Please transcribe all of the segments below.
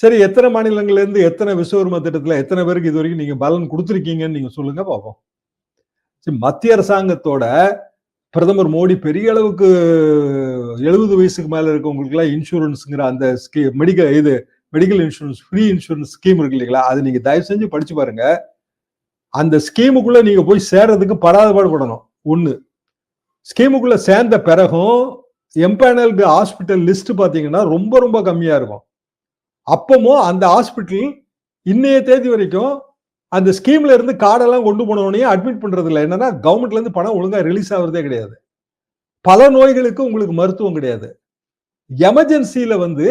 சரி எத்தனை மாநிலங்கள்ல இருந்து எத்தனை விஸ்வகர்ம திட்டத்துல எத்தனை பேருக்கு இது வரைக்கும் நீங்க பலன் கொடுத்துருக்கீங்கன்னு நீங்க சொல்லுங்க பார்ப்போம். சரி, மத்திய அரசாங்கத்தோட பிரதமர் மோடி பெரிய அளவுக்கு எழுபது வயசுக்கு மேல இருக்கவங்களுக்கு எல்லாம் இன்சூரன்ஸ்ங்கிற அந்த ஸ்கீம் மெடிக்கல் இது medical insurance free insurance scheme இருக்கு இல்லைங்களா? அது நீங்க தயவு செஞ்சு படிச்சு பாருங்க. அந்த ஸ்கீமுக்குள்ள நீங்க போய் சேர்றதுக்கு படாதபாடுபடணும் ஒண்ணு ஸ்கீமுக்குள்ள சேர்ந்த பிறகும் எம்பேனல்டு ஹாஸ்பிட்டல் லிஸ்ட் பாத்தீங்கன்னா ரொம்ப ரொம்ப கம்மியா இருக்கும். அப்பமும் அந்த ஹாஸ்பிட்டல் இன்னைய தேதி வரைக்கும் அந்த ஸ்கீம்ல இருந்து கார்டெல்லாம் கொண்டு போனவனையே அட்மிட் பண்றது இல்லை என்னன்னா கவர்மெண்ட்ல இருந்து பணம் ஒழுங்கா ரிலீஸ் ஆகுறதே கிடையாது. பல நோய்களுக்கு உங்களுக்கு மருத்துவம் கிடையாது. எமர்ஜென்சியில் வந்து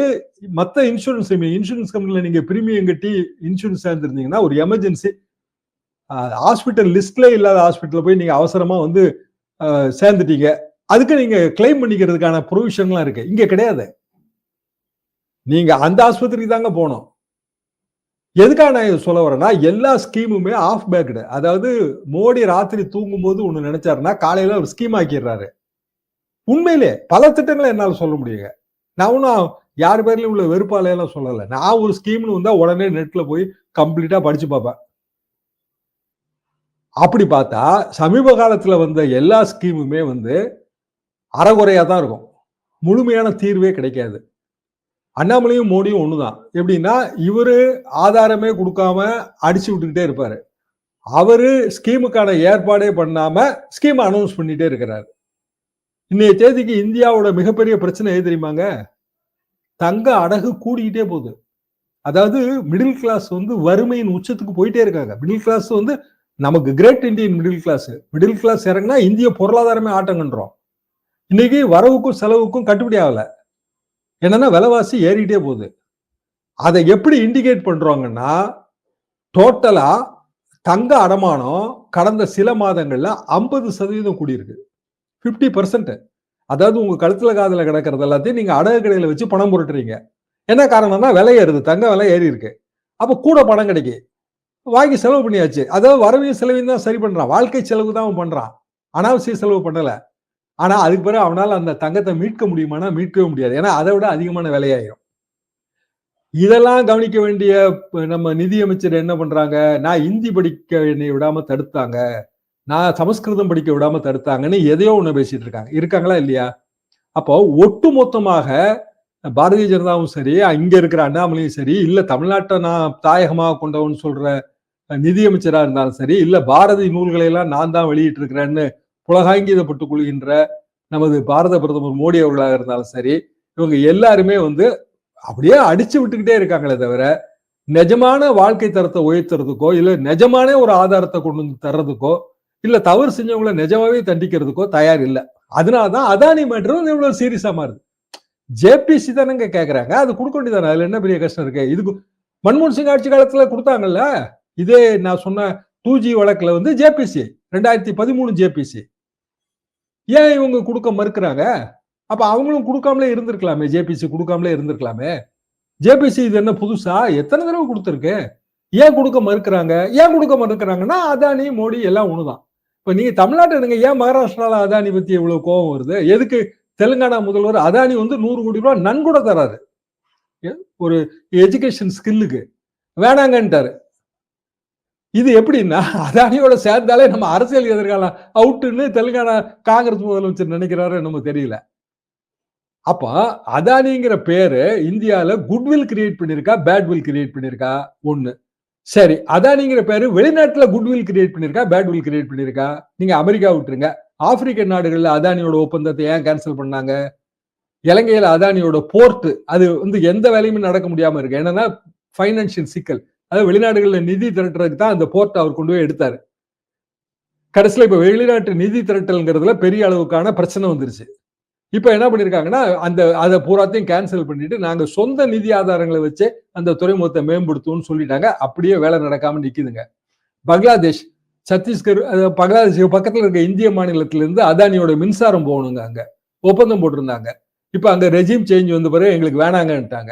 மற்ற இன்சூரன்ஸ் இன்சூரன்ஸ் கம்பெனில நீங்க பிரீமியம் கட்டி இன்சூரன்ஸ் சேர்ந்துருந்தீங்கன்னா ஒரு எமர்ஜென்சி ஹாஸ்பிட்டல் லிஸ்ட்ல இல்லாத ஹாஸ்பிட்டல் போய் நீங்க அவசரமா வந்து சேர்ந்துட்டீங்க. அதுக்கு நீங்க கிளைம் பண்ணிக்கிறதுக்கான ப்ரொவிஷன்லாம் இருக்கு. இங்க கிடையாது. நீங்க அந்த ஆஸ்பத்திரிக்கு தாங்க போகணும் எதுக்காக நான் சொல்ல வரேன்னா எல்லா ஸ்கீமுமே ஆஃப் பேக்டு அதாவது மோடி ராத்திரி தூங்கும் போது ஒன்று நினைச்சாருன்னா காலையில ஒரு ஸ்கீம் ஆக்கிடுறாரு. உண்மையிலே பல திட்டங்களை என்னால் சொல்ல முடியுங்க. நான் ஒன்றும் யார் பேர்லையும் உள்ள வெறுப்பாலையெல்லாம் சொல்லலை. நான் ஒரு ஸ்கீம்னு வந்தா உடனே நெட்ல போய் கம்ப்ளீட்டா படிச்சு பார்ப்பேன். அப்படி பார்த்தா சமீப காலத்துல வந்த எல்லா ஸ்கீமுமே வந்து அறகுறையா தான் இருக்கும். முழுமையான தீர்வே கிடைக்காது. அண்ணாமலையும் மோடியும் ஒன்று தான் எப்படின்னா இவர் ஆதாரமே கொடுக்காம அடிச்சு விட்டுக்கிட்டே இருப்பார். அவர் ஸ்கீமுக்கான ஏற்பாடே பண்ணாம ஸ்கீம் அனௌன்ஸ் பண்ணிட்டே இருக்கிறார். இன்றைய தேதிக்கு இந்தியாவோட மிகப்பெரிய பிரச்சனை எது தெரியுமாங்க? தங்க அடகு கூடிக்கிட்டே போகுது. அதாவது மிடில் கிளாஸ் வந்து வறுமையின் உச்சத்துக்கு போயிட்டே இருக்காங்க. மிடில் கிளாஸ் வந்து நமக்கு great Indian middle class middle class இறங்கினா இந்திய பொருளாதாரமே ஆட்டங்கன்றோம். இன்னைக்கு வரவுக்கும் செலவுக்கும் கட்டுப்படி ஆகலை. என்னன்னா விலைவாசி ஏறிக்கிட்டே போகுது. அதை எப்படி இண்டிகேட் பண்றாங்கன்னா டோட்டலா தங்க அடமானம் கடந்த சில மாதங்கள்ல ஐம்பது சதவீதம் கூடியிருக்கு. ஃபிஃப்டி பர்சன்ட் அதாவது உங்க கழுத்துல காதில் கிடக்கிறது எல்லாத்தையும் நீங்க அடகு கடையில வச்சு பணம் புரட்டுறீங்க. என்ன காரணம்னா விலை ஏறுது. தங்க விலை ஏறி இருக்கு. அப்ப கூட பணம் கிடைக்கு. வாங்கி செலவு பண்ணியாச்சு. அதாவது வரவையும் செலவையும் தான் சரி பண்றான். வாழ்க்கை செலவு தான் அவன் பண்றான். அனாவசிய செலவு பண்ணல. ஆனா அதுக்கு பிறகு அவனால் அந்த தங்கத்தை மீட்க முடியுமானா மீட்கவே முடியாது. ஏன்னா அதை விட அதிகமான விலையாயிரும். இதெல்லாம் கவனிக்க வேண்டிய நம்ம நிதியமைச்சர் என்ன பண்றாங்க? நான் இந்தி படிக்க என்னை விடாம தடுத்தாங்க. நான் சமஸ்கிருதம் படிக்க விடாம தடுத்தாங்கன்னு எதையோ ஒண்ணு பேசிட்டு இருக்காங்க. இருக்காங்களா இல்லையா? அப்போ ஒட்டு மொத்தமாக பாரதிய ஜனதாவும் சரி இங்க இருக்கிற அண்ணாமலையும் சரி இல்ல தமிழ்நாட்டை நான் தாயகமாக கொண்டவன் சொல்ற நிதியமைச்சரா இருந்தாலும் சரி இல்ல பாரதி நூல்களை எல்லாம் நான் தான் வெளியிட்டு இருக்கிறேன்னு புலகாங்கிதப்பட்டுக் கொள்கின்ற நமது பாரத பிரதமர் மோடி அவர்களாக இருந்தாலும் சரி இவங்க எல்லாருமே வந்து அப்படியே அடிச்சு விட்டுக்கிட்டே இருக்காங்களே தவிர நிஜமான வாழ்க்கை தரத்தை உயர்த்துறதுக்கோ இல்ல நிஜமான ஒரு ஆதாரத்தை கொண்டு வந்து தர்றதுக்கோ இல்ல தவறு செஞ்சவங்கள நிஜமாவே தண்டிக்கிறதுக்கோ தயார் இல்ல. அதனாலதான் அதானி மேட்டரும் இவ்வளவு சீரியஸா மாறுது. ஜேபிசி தானங்க கேக்குறாங்க. அது கொடுக்க வேண்டியதானே? அதுல என்ன பெரிய கஷ்டம் இருக்கு? இதுக்கு மன்மோகன் சிங் ஆட்சி காலத்துல கொடுத்தாங்கல்ல? இதே நான் சொன்ன டூ ஜி வழக்குல வந்து ஜேபிசி ரெண்டாயிரத்தி பதிமூணு ஜேபிசி ஏன் இவங்க கொடுக்க மறுக்கிறாங்க? அப்ப அவங்களும் கொடுக்காமலே இருந்திருக்கலாமே ஜேபிசி கொடுக்காமலே இருந்திருக்கலாமே. ஜேபிசி இது என்ன புதுசா? எத்தனை தடவை கொடுத்துருக்கு? ஏன் கொடுக்க மறுக்கிறாங்க? ஏன் கொடுக்க மறுக்கிறாங்கன்னா அதானி மோடி எல்லாம் ஒண்ணுதான். இப்ப நீங்க தமிழ்நாட்டை நீங்க ஏன் மகாராஷ்டிரால அதானி பத்தி இவ்வளவு கோபம் வருது? எதுக்கு தெலுங்கானா முதல்வர் அதானி வந்து நூறு கோடி ரூபாய் நன்கொடை தராரு. ஒரு எஜுகேஷன் ஸ்கில்லுக்கு வேணாங்கன்ட்டாரு. இது எப்படின்னா அதானியோட சேர்ந்தாலே நம்ம அரசியல் எதிர்காலம் அவுட்டுன்னு தெலுங்கானா காங்கிரஸ் முதலமைச்சர் நினைக்கிறாரு நம்ம தெரியல. அப்ப அதானிங்கிற பேரு இந்தியாவில குட்வில் கிரியேட் பண்ணிருக்கா பேட்வில் கிரியேட் பண்ணிருக்கா? ஒண்ணு. சரி அதானிங்கிற பேரு வெளிநாட்டுல குட்வில் கிரியேட் பண்ணிருக்கா பேட்வில் கிரியேட் பண்ணிருக்கா? நீங்க அமெரிக்கா விட்டுருங்க. ஆப்பிரிக்க நாடுகள்ல அதானியோட ஒப்பந்தத்தை ஏன் கேன்சல் பண்ணாங்க? இலங்கையில அதானியோட போர்ட் அது வந்து எந்த வேலையுமே நடக்க முடியாம இருக்கு. என்னன்னா பைனான்சியல் சிக்கல். அதாவது வெளிநாடுகளில் நிதி திரட்டுறதுக்கு தான் அந்த போர்ட் அவர் கொண்டு போய் எடுத்தாரு. கடைசியில் இப்போ வெளிநாட்டு நிதி திரட்டல்ங்கிறதுல பெரிய அளவுக்கான பிரச்சனை வந்துருச்சு. இப்போ என்ன பண்ணியிருக்காங்கன்னா அந்த அதை பூராத்தையும் கேன்சல் பண்ணிட்டு நாங்கள் சொந்த நிதி ஆதாரங்களை வச்சு அந்த துறைமுகத்தை மேம்படுத்துவோம்னு சொல்லிட்டாங்க. அப்படியே வேலை நடக்காம நிற்கிதுங்க பங்களாதேஷ் சத்தீஸ்கர் பங்களாதேஷ் பக்கத்தில் இருக்க இந்திய மாநிலத்திலேருந்து அதானியோட மின்சாரம் போகணுங்க அங்கே. ஒப்பந்தம் போட்டிருந்தாங்க. இப்போ அங்கே ரெஜிம் சேஞ்ச் வந்த பிறகு எங்களுக்கு வேணாங்கன்ட்டாங்க.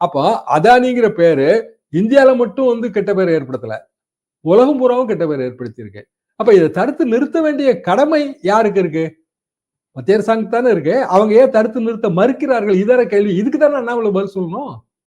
அப்போ அதானிங்கிற பேரு இந்தியாவில் மட்டும் வந்து கெட்ட பேர் ஏற்படுத்தலை. உலகம் பூராவும் கெட்ட பேர் ஏற்படுத்தியிருக்கு. அப்போ இதை தடுத்து நிறுத்த வேண்டிய கடமை யாருக்கு இருக்கு? மத்திய அரசாங்கத்தானே இருக்கு. அவங்க ஏன் தடுத்து நிறுத்த மறுக்கிறார்கள்? இதர கேள்வி. இதுக்கு தானே அண்ணாமலை பதில் சொல்லணும்?